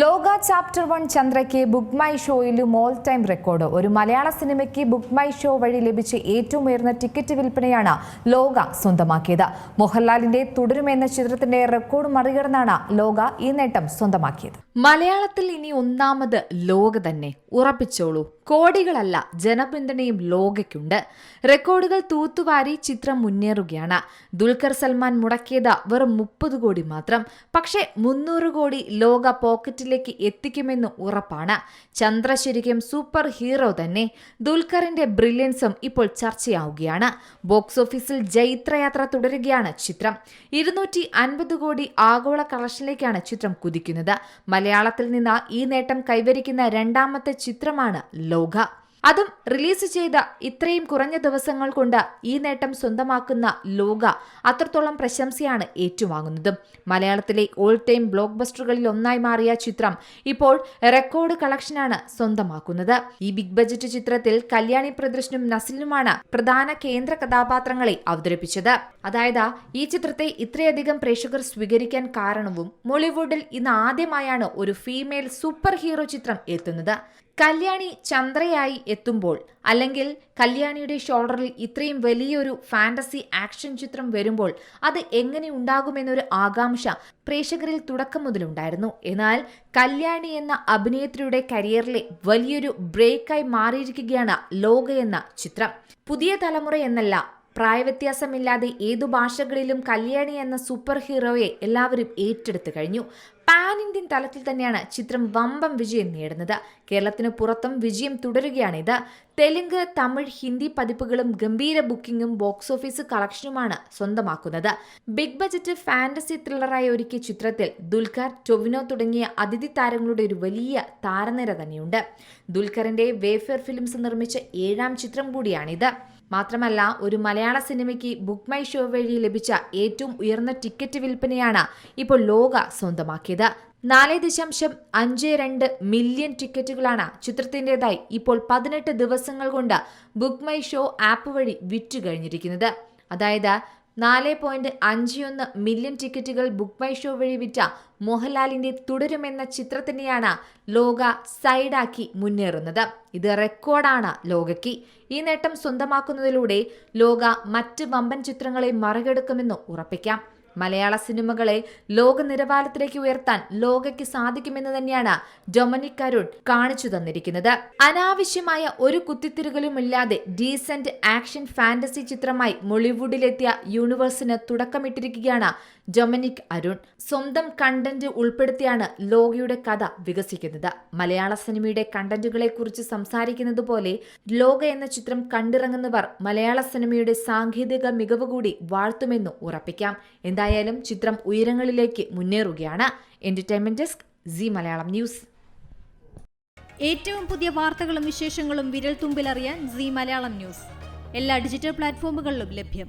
ലോക chapter one ചന്ദ്രയ്ക്ക് book my ഷോയിലും ഓൾ ടൈം റെക്കോർഡ് ഒരു മലയാള സിനിമയ്ക്ക് ബുക്ക് മൈ ഷോ വഴി ലഭിച്ച ഏറ്റവും ഉയർന്ന ടിക്കറ്റ് വിൽപ്പനയാണ് ലോക സ്വന്തമാക്കിയത്. മോഹൻലാലിന്റെ തുടരുമെന്ന ചിത്രത്തിന്റെ റെക്കോർഡ് മറികടന്നാണ് ലോക ഈ നേട്ടം സ്വന്തമാക്കിയത്. മലയാളത്തിൽ ഇനി ഒന്നാമത് ലോക തന്നെ. ഉറപ്പിച്ചോളൂ. കോടികളല്ല ജനപിന്തുണയും ലോകയ്ക്കുണ്ട്. റെക്കോർഡുകൾ തൂത്തുവാരി ചിത്രം മുന്നേറുകയാണ്. ദുൽഖർ സൽമാൻ മുടക്കിയത് വെറും മുപ്പത് കോടി മാത്രം. പക്ഷേ മുന്നൂറ് കോടി ലോക പോക്കറ്റിലേക്ക് എത്തിക്കുമെന്ന് ഉറപ്പാണ്. ചന്ദ്ര ശരിക്കും സൂപ്പർ ഹീറോ തന്നെ ദുൽഖറിന്റെ ബ്രില്യൻസും ഇപ്പോൾ ചർച്ചയാവുകയാണ്. ബോക്സ് ഓഫീസിൽ ജൈത്രയാത്ര തുടരുകയാണ് ചിത്രം. ഇരുന്നൂറ്റി അൻപത് കോടി ആഗോള കളക്ഷനിലേക്കാണ് ചിത്രം കുതിക്കുന്നത്. മലയാളത്തിൽ നിന്ന് ഈ നേട്ടം കൈവരിക്കുന്ന രണ്ടാമത്തെ ചിത്രമാണ് ലോക. അതും റിലീസ് ചെയ്ത ഇത്രയും കുറഞ്ഞ ദിവസങ്ങൾ കൊണ്ട് ഈ നേട്ടം സ്വന്തമാക്കുന്ന ലോക അത്രത്തോളം പ്രശംസയാണ് ഏറ്റുവാങ്ങുന്നത്. മലയാളത്തിലെ ഓൾ ടൈം ബ്ലോക്ക് ബസ്റ്ററുകളിൽ ഒന്നായി മാറിയ ചിത്രം ഇപ്പോൾ റെക്കോർഡ് കളക്ഷനാണ് സ്വന്തമാക്കുന്നത്. ഈ ബിഗ് ബജറ്റ് ചിത്രത്തിൽ കല്യാണി പ്രദർശനും നസിലുമാണ് പ്രധാന കേന്ദ്ര കഥാപാത്രങ്ങളെ അവതരിപ്പിച്ചത്. അതായത് ഈ ചിത്രത്തെ ഇത്രയധികം പ്രേക്ഷകർ സ്വീകരിക്കാൻ കാരണവും മോളിവുഡിൽ ഇന്ന് ആദ്യമായാണ് ഒരു ഫീമെയിൽ സൂപ്പർ ഹീറോ ചിത്രം എത്തുന്നത്. കല്യാണി ചന്ദ്രയായി എത്തുമ്പോൾ അല്ലെങ്കിൽ കല്യാണിയുടെ ഷോൾഡറിൽ ഇത്രയും വലിയൊരു ഫാന്റസി ആക്ഷൻ ചിത്രം വരുമ്പോൾ അത് എങ്ങനെ ഉണ്ടാകുമെന്നൊരു ആകാംക്ഷ പ്രേക്ഷകരിൽ തുടക്കം മുതലുണ്ടായിരുന്നു. എന്നാൽ കല്യാണി എന്ന അഭിനേത്രിയുടെ കരിയറിലെ വലിയൊരു ബ്രേക്കായി മാറിയിരിക്കുകയാണ് ലോക എന്ന ചിത്രം. പുതിയ തലമുറ എന്നല്ല പ്രായവ്യത്യാസമില്ലാതെ ഏതു ഭാഷകളിലും കല്യാണി എന്ന സൂപ്പർ ഹീറോയെ എല്ലാവരും ഏറ്റെടുത്തു കഴിഞ്ഞു. പാൻ ഇന്ത്യൻ തലത്തിൽ തന്നെയാണ് ചിത്രം വമ്പം വിജയം നേടുന്നത്. കേരളത്തിന് പുറത്തും വിജയം തുടരുകയാണിത് തെലുങ്ക് തമിഴ് ഹിന്ദി പതിപ്പുകളും ഗംഭീര ബുക്കിംഗും ബോക്സ് ഓഫീസ് കളക്ഷനുമാണ് സ്വന്തമാക്കുന്നത്. ബിഗ് ബജറ്റ് ഫാന്റസി ത്രില്ലറായി ഒരുക്കിയ ചിത്രത്തിൽ ദുൽഖർ ടൊവിനോ തുടങ്ങിയ അതിഥി താരങ്ങളുടെ ഒരു വലിയ താരനിര തന്നെയുണ്ട്. ദുൽഖറിന്റെ വേഫെയർ ഫിലിംസ് നിർമ്മിച്ച ഏഴാം ചിത്രം കൂടിയാണിത്. മാത്രമല്ല ഒരു മലയാള സിനിമയ്ക്ക് ബുക്ക് മൈ ഷോ വഴി ലഭിച്ച ഏറ്റവും ഉയർന്ന ടിക്കറ്റ് വിൽപ്പനയാണ് ഇപ്പോൾ ലോക സ്വന്തമാക്കിയത്. നാല് ദശാംശം അഞ്ച് രണ്ട് മില്യൺ ടിക്കറ്റുകളാണ് ചിത്രത്തിന്റെതായി ഇപ്പോൾ പതിനെട്ട് ദിവസങ്ങൾ കൊണ്ട് ബുക്ക് മൈ ഷോ ആപ്പ് വഴി വിറ്റു കഴിഞ്ഞിരിക്കുന്നത്. അതായത് നാല് പോയിന്റ് അഞ്ച് ഒന്ന് മില്യൺ ടിക്കറ്റുകൾ ബുക്ക് മൈ ഷോ വഴി വിറ്റ മോഹൻലാലിന്റെ തുടരുമെന്ന ചിത്രത്തിനെയാണ് ലോക സൈഡാക്കി മുന്നേറുന്നത്. ഇത് റെക്കോർഡാണ് ലോകയ്ക്ക്. ഈ നേട്ടം സ്വന്തമാക്കുന്നതിലൂടെ ലോക മറ്റ് വമ്പൻ ചിത്രങ്ങളെ മറികടക്കുമെന്ന് ഉറപ്പിക്കാം. മലയാള സിനിമകളെ ലോക നിലവാരത്തിലേക്ക് ഉയർത്താൻ ലോകയ്ക്ക് സാധിക്കുമെന്ന് തന്നെയാണ് ഡൊമിനിക് അരുൺ കാണിച്ചു തന്നിരിക്കുന്നത്. അനാവശ്യമായ ഒരു കുത്തിത്തിരുകലുമില്ലാതെ ഡീസന്റ് ആക്ഷൻ ഫാന്റസി ചിത്രമായി മോളിവുഡിലെത്തിയ യൂണിവേഴ്സിന് തുടക്കമിട്ടിരിക്കുകയാണ് ഡൊമിനിക് അരുൺ സ്വന്തം കണ്ടന്റ് ഉൾപ്പെടുത്തിയാണ് ലോകയുടെ കഥ വികസിക്കുന്നത്. മലയാള സിനിമയുടെ കണ്ടന്റുകളെ കുറിച്ച് സംസാരിക്കുന്നത് പോലെ ലോക എന്ന ചിത്രം കണ്ടിറങ്ങുന്നവർ മലയാള സിനിമയുടെ സാങ്കേതിക മികവ് കൂടി വാഴ്ത്തുമെന്ന് ഉറപ്പിക്കാം. എന്തായാലും ചിത്രം ഉയരങ്ങളിലേക്ക് മുന്നേറുകയാണ്. Entertainment desk Zee Malayalam news. ഏറ്റവും പുതിയ വാർത്തകളും വിശേഷങ്ങളും വിരൽ തുമ്പിലറിയാൻ സി മലയാളം ന്യൂസ്. എല്ലാ ഡിജിറ്റൽ പ്ലാറ്റ്ഫോമുകളിലും ലഭ്യം.